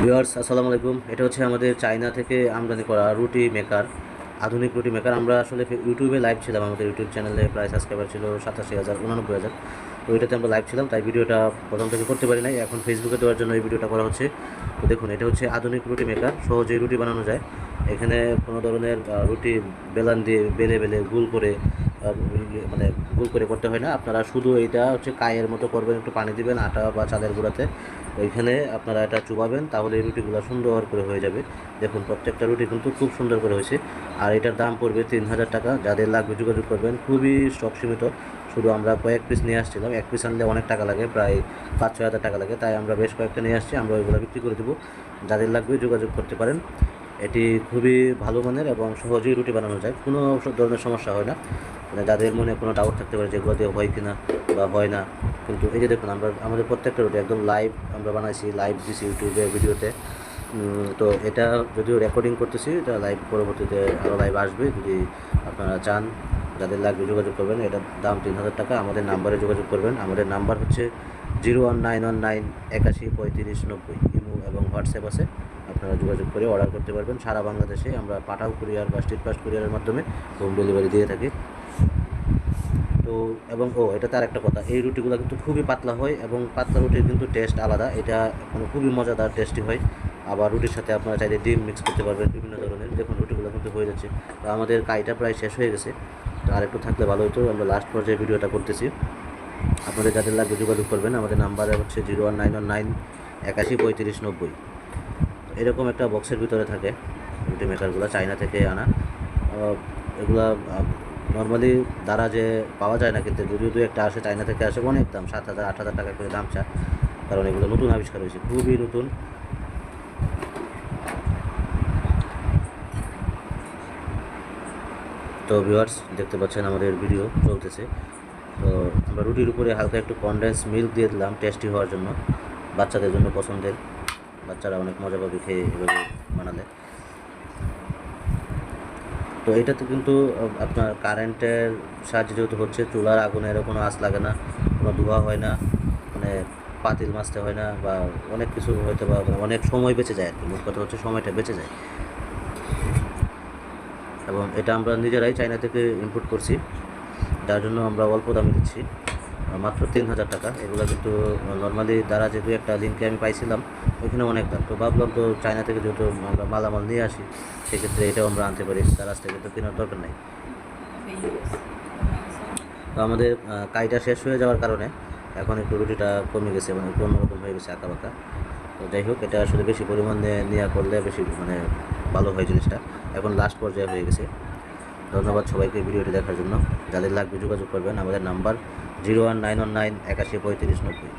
Viewers আসসালামু আলাইকুম। এটা হচ্ছে আমাদের চায়না থেকে আমদানি করা রুটি মেকার আধুনিক রুটি মেকার। আমরা আসলে ইউটিউবে লাইভ ছিলাম আমাদের ইউটিউব চ্যানেলে প্রায় সাবস্ক্রাইবার ছিল সাতাশি হাজার উনানব্বই হাজার। তো ওইটাতে আমরা লাইভ ছিলাম তাই ভিডিওটা প্রথম থেকে করতে পারি নাই। এখন ফেসবুকে দেওয়ার জন্য এই ভিডিওটা করা হচ্ছে। তো দেখুন এটা হচ্ছে আধুনিক রুটি মেকার সহজেই রুটি বানানো যায়। এখানে কোনো ধরনের রুটি বেলান দিয়ে বেলে বেলে গুল করে ইয়ে, মানে গুল করে করতে হয় না। আপনারা শুধু এইটা হচ্ছে কায়ের মতো করবেন একটু পানি দিবেন আটা বা চালের গুঁড়াতে। ওইখানে আপনারা এটা চুবাবেন, তাহলে এই রুটিগুলো সুন্দর করে হয়ে যাবে। দেখুন, প্রত্যেকটা রুটি কিন্তু খুব সুন্দর করে হয়েছে। আর এটার দাম পড়বে তিন হাজার টাকা। যাদের লাগবে যোগাযোগ করবেন, খুবই স্টক সীমিত। শুধু আমরা কয়েক পিস নিয়ে আসছিলাম। এক পিস আনলে অনেক টাকা লাগে, প্রায় পাঁচ, ছয় হাজার টাকা লাগে। তাই আমরা বেশ কয়েকটা নিয়ে আসছি। আমরা ওইগুলো বিক্রি করে দেবো। যাদের লাগবে যোগাযোগ করতে পারেন। এটি খুবই ভালো মানের এবং সহজেই রুটি বানানো যায়। কোনো ধরনের সমস্যা হয় না। মানে যাদের মনে কোনো ডাউট থাকতে পারে যেগুলো দিয়ে হয় কিনা বা হয় না। কিন্তু এই যে দেখুন, আমরা, আমাদের প্রত্যেকটা রুটি একদম লাইভ আমরা বানাইছি লাইভ দিছি ইউটিউবে ভিডিওতে। তো এটা যদিও রেকর্ডিং করতেছি, এটা লাইভ পরবর্তীতে আরও লাইভ আসবে। যদি আপনারা চান, যাদের লাগবে যোগাযোগ করবেন, এটার দাম তিন হাজার টাকা। আমাদের নাম্বারে যোগাযোগ করবেন। আমাদের নাম্বার হচ্ছে zero one nine one nine একাশি পঁয়ত্রিশ নব্বই। ইমো এবং হোয়াটসঅ্যাপ আছে, আপনারা যোগাযোগ করে অর্ডার করতে পারবেন। সারা বাংলাদেশে আমরা পাঠাও কুরিয়ার বা স্ট্রিট ফাস্ট কুরিয়ারের মাধ্যমে হোম ডেলিভারি দিয়ে থাকি। তো, এবং, ও, এটা তার একটা কথা। এই রুটিগুলো কিন্তু খুবই পাতলা হয় এবং পাতলা রুটির কিন্তু টেস্ট আলাদা। এটা মানে খুবই মজাদার টেস্টি হয়। আবার রুটির সাথে আপনারা চাইলে ডিম মিক্স করতে পারবেন বিভিন্ন ধরনের, দেখুন রুটিগুলো কিন্তু হয়ে যাচ্ছে। তো আমাদের কাইটা প্রায় শেষ হয়ে গেছে। তো আর একটু থাকলে ভালো হতো, আমরা লাস্ট পর্যায়ে ভিডিওটা করতেছি। আপনাদের যাদের লাগবে যোগাযোগ করবেন, আমাদের নাম্বার হচ্ছে zero one nine one nine একাশি পঁয়ত্রিশ নব্বই। এরকম একটা বক্সের ভিতরে থাকে রুটি মেকারগুলো চায়না থেকে আনা। এগুলা নর্মালি দ্বারা যে পাওয়া যায় না, কিন্তু যদিও দু একটা আসে চায়না থেকে আসে, অনেক দাম, সাত হাজার, আট হাজার টাকা করে দাম চা কারণ এগুলো নতুন আবিষ্কার হয়েছে, খুবই নতুন। তো ভিউয়ার্স দেখতে পাচ্ছেন আমাদের ভিডিও চলতেছে। তো আমরা রুটির উপরে হালকা একটু কনডেন্স মিল্ক দিয়ে দিলাম টেস্টি হওয়ার জন্য, বাচ্চাদের জন্য পছন্দের। বাচ্চারা অনেক মজা পাবে খেয়ে, এভাবে বানালে। তো এটাতে কিন্তু আপনার কারেন্টের সাহায্যে যেহেতু হচ্ছে, চুলার আগুনের কোনো আঁচ লাগে না, কোনো ধোয়া হয় না মানে পাতিল মাছতে হয় না বা অনেক কিছু হয়তো বা অনেক সময় বেঁচে যায় আর কি মোট কথা হচ্ছে সময়টা বেঁচে যায়। এবং এটা আমরা নিজেরাই চায়না থেকে ইম্পোর্ট করছি, যার জন্য আমরা অল্প দামে দিচ্ছি। মাত্র তিন হাজার টাকা। এগুলো কিন্তু নর্মালি দ্বারা যেহেতু একটা লিঙ্কে আমি পাইছিলাম, ওইখানে অনেক দাম। তো ভাবলাম তো চায়না থেকে যেহেতু মালামাল নিয়ে আসি, সেক্ষেত্রে এটাও আমরা আনতে পারি। তার থেকে তো কেনার দরকার নেই। তো আমাদের কাইটা শেষ হয়ে যাওয়ার কারণে এখন একটু রুটিটা কমে গেছে মানে অন্যরকম হয়ে গেছে আঁকা বাঁকা তো যাই হোক, এটা আসলে বেশি পরিমাণে নেওয়া করলে বেশি মানে ভালো হয় জিনিসটা। এখন লাস্ট পর্যায়ে হয়ে গেছে। ধন্যবাদ সবাইকে ভিডিওটি দেখার জন্য। যাদের লাগবে যোগাযোগ করবেন, আমাদের number zero one nine one nine একাশি পঁয়ত্রিশ নব্বই।